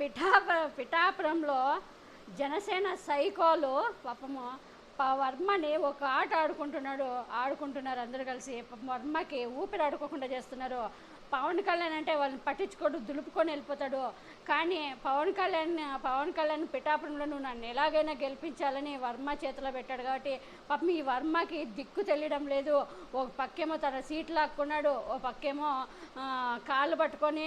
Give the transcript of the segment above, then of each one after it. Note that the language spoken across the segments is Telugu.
పిఠాప పిఠాపురంలో జనసేన సైకోలు పాపము వర్మని ఒక ఆట ఆడుకుంటున్నాడు ఆడుకుంటున్నారు అందరూ కలిసి. వర్మకి ఊపిరి ఆడుకోకుండా చేస్తున్నారు. పవన్ కళ్యాణ్ అంటే వాళ్ళని పట్టించుకోడు దులుపుకొని వెళ్ళిపోతాడు. కానీ పవన్ కళ్యాణ్ పవన్ కళ్యాణ్ పిఠాపురంలో నువ్వు నన్ను ఎలాగైనా గెలిపించాలని వర్మ చేతిలో పెట్టాడు కాబట్టి పాపం ఈ వర్మకి దిక్కు తెలియడం లేదు. ఒక పక్కేమో తన సీట్ లాక్కున్నాడు ఓ పక్కేమో కాళ్ళు పట్టుకొని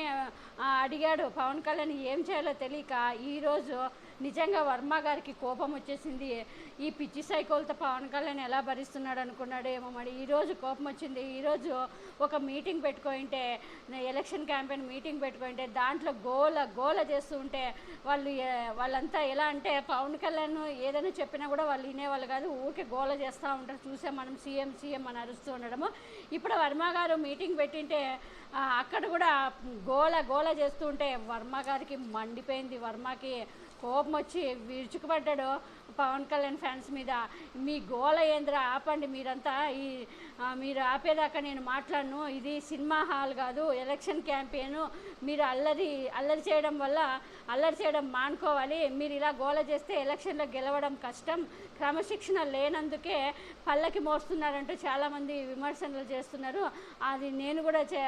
అడిగాడు. పవన్ కళ్యాణ్ ఏం చేయాలో తెలియక ఈరోజు నిజంగా వర్మ గారికి కోపం వచ్చేసింది. ఈ పిచ్చి సైకోలతో పవన్ కళ్యాణ్ ఎలా భరిస్తున్నాడు అనుకున్నాడు ఏమో మరి. ఈరోజు కోపం వచ్చింది. ఈరోజు ఒక మీటింగ్ పెట్టుకుంటే ఎలక్షన్ క్యాంపెయిన్ మీటింగ్ పెట్టుకుంటే దాంట్లో గోల గోల చేస్తూ ఉంటే వాళ్ళు వాళ్ళంతా ఎలా అంటే పవన్ కళ్యాణ్ ఏదైనా చెప్పినా కూడా వాళ్ళు వినేవాళ్ళు కాదు. ఊరికే గోల చేస్తూ ఉంటారు. చూసే మనం సీఎం సీఎం అని అరుస్తూ ఉండడము. ఇప్పుడు వర్మ గారు మీటింగ్ పెట్టింటే అక్కడ కూడా గోల గోల చేస్తూ ఉంటే వర్మ గారికి మండిపోయింది. వర్మకి కోపం వచ్చి విరుచుకుపడ్డాడు పవన్ కళ్యాణ్ ఫ్యాన్స్ మీద. మీ గోల ఏంద్రా ఆపండి మీరంతా. ఈ మీరు ఆపేదాకా నేను మాట్లాడను. ఇది సినిమా హాల్ కాదు ఎలక్షన్ క్యాంపెయిన్. మీరు అల్లరి అల్లరి చేయడం వల్ల అల్లరి చేయడం మానుకోవాలి. మీరు ఇలా గోల చేస్తే ఎలక్షన్లో గెలవడం కష్టం. క్రమశిక్షణ లేనందుకే పల్లకి మోస్తున్నారంటూ చాలామంది విమర్శనలు చేస్తున్నారు. అది నేను కూడా చే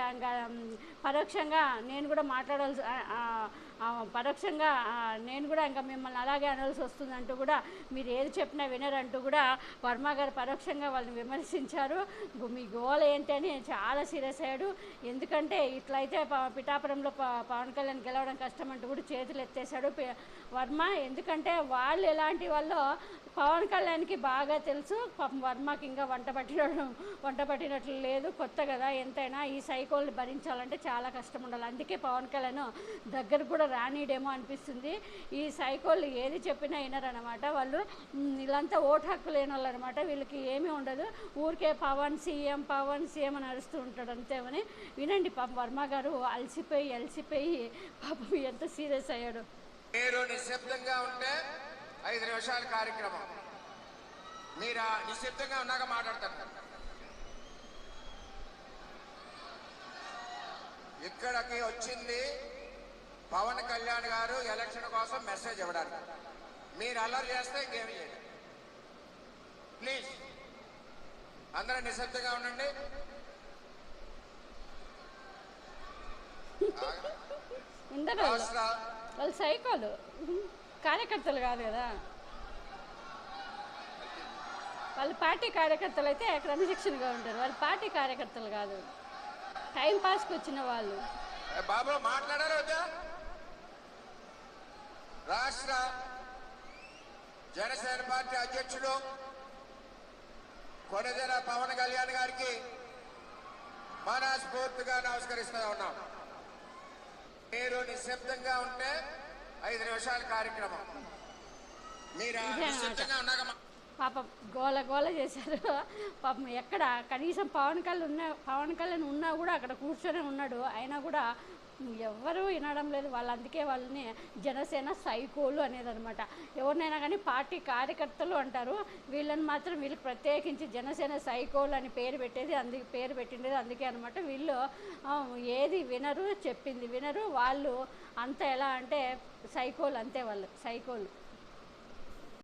పరోక్షంగా నేను కూడా మాట్లాడాల్సి పరోక్షంగా నేను కూడా ఇంకా మిమ్మల్ని అలాగే అనాల్సి వస్తుందంటూ కూడా మీరు ఏది చెప్పినా వినరంటూ కూడా వర్మ గారు పరోక్షంగా వాళ్ళని విమర్శించారు. మీ గోల ఏంటని చాలా సీరియస్ అయ్యాడు. ఎందుకంటే ఇట్లయితే పిఠాపురంలో పవన్ కళ్యాణ్ గెలవడం కష్టం అంటూ కూడా చేతులు ఎత్తేశాడు. వర్మ ఎందుకంటే వాళ్ళు ఎలాంటి వాళ్ళు పవన్ కళ్యాణ్కి బాగా తెలుసు. పాపం వర్మకి ఇంకా వంట పట్టినట్టు వంట పట్టినట్లు లేదు. కొత్త కదా ఎంతైనా ఈ సైకోల్ని భరించాలంటే చాలా కష్టం ఉండాలి. అందుకే పవన్ కళ్యాణ్ దగ్గర కూడా రానిడేమో అనిపిస్తుంది. ఈ సైకోళ్ళు ఏది చెప్పినా వినరనమాట వాళ్ళు వీళ్ళంతా ఓటు హక్కు లేని వాళ్ళు అనమాట వీళ్ళకి ఏమీ ఉండదు. ఊరికే పవన్ సీఎం పవన్ సీఎం అని అరుస్తూ ఉంటాడు అంతేమని. వినండి పాపం వర్మ గారు అలసిపోయి అలసిపోయి పాపం ఎంత సీరియస్ అయ్యాడు. మీరు నిశ్శబ్దంగా ఉంటే ఐదు నిమిషాల కార్యక్రమం. మీరు నిశ్శబ్దంగా ఉన్నాక మాట్లాడతారు. ఇక్కడికి వచ్చింది పవన్ కళ్యాణ్ గారు ఎలక్షన్ కోసం మెసేజ్ ఇవ్వడానికి. మీరు అల్లరి చేస్తే ఇంకేమి చేయండి ప్లీజ్. అందరూ నిశ్శబ్దంగా ఉండండి. ఉండరు వాళ్ళు. సైకోలు. కార్యకర్తలు కాదు కదా. వాళ్ళు పార్టీ కార్యకర్తలు అయితే క్రమశిక్షణగా ఉంటారు. వాళ్ళు పార్టీ కార్యకర్తలు కాదు. టైం పాస్కి వచ్చిన వాళ్ళు. బాబు మాట్లాడారు వద్దా? రాష్ట్ర జనసేన పార్టీ అధ్యక్షుడు కొనదెల పవన్ కళ్యాణ్ గారికి మనస్ఫూర్తిగా నమస్కరిస్తూ ఉన్నాం. మీరు నిశ్శబ్దంగా ఉంటే ఐదు నిమిషాల కార్యక్రమం. మీరు. నిశ్శబ్దంగా ఉన్నాక పాపం గోల గోల చేశారు. పాపం ఎక్కడ కనీసం పవన్ కళ్యాణ్ ఉన్న పవన్ కళ్యాణ్ ఉన్నా కూడా అక్కడ కూర్చొని ఉన్నాడు. అయినా కూడా ఎవ్వరూ వినడం లేదు. వాళ్ళు అందుకే వాళ్ళని జనసేన సైకోలు అనేది అనమాట ఎవరినైనా కానీ పార్టీ కార్యకర్తలు అంటారు. వీళ్ళని మాత్రం వీళ్ళకి ప్రత్యేకించి జనసేన సైకోలు అని పేరు పెట్టేది అందుకే పేరు పెట్టిండేది అందుకే అనమాట వీళ్ళు ఏది వినరు చెప్పింది వినరు. వాళ్ళు అంత ఎలా అంటే సైకోలు అంతే వాళ్ళు సైకోలు.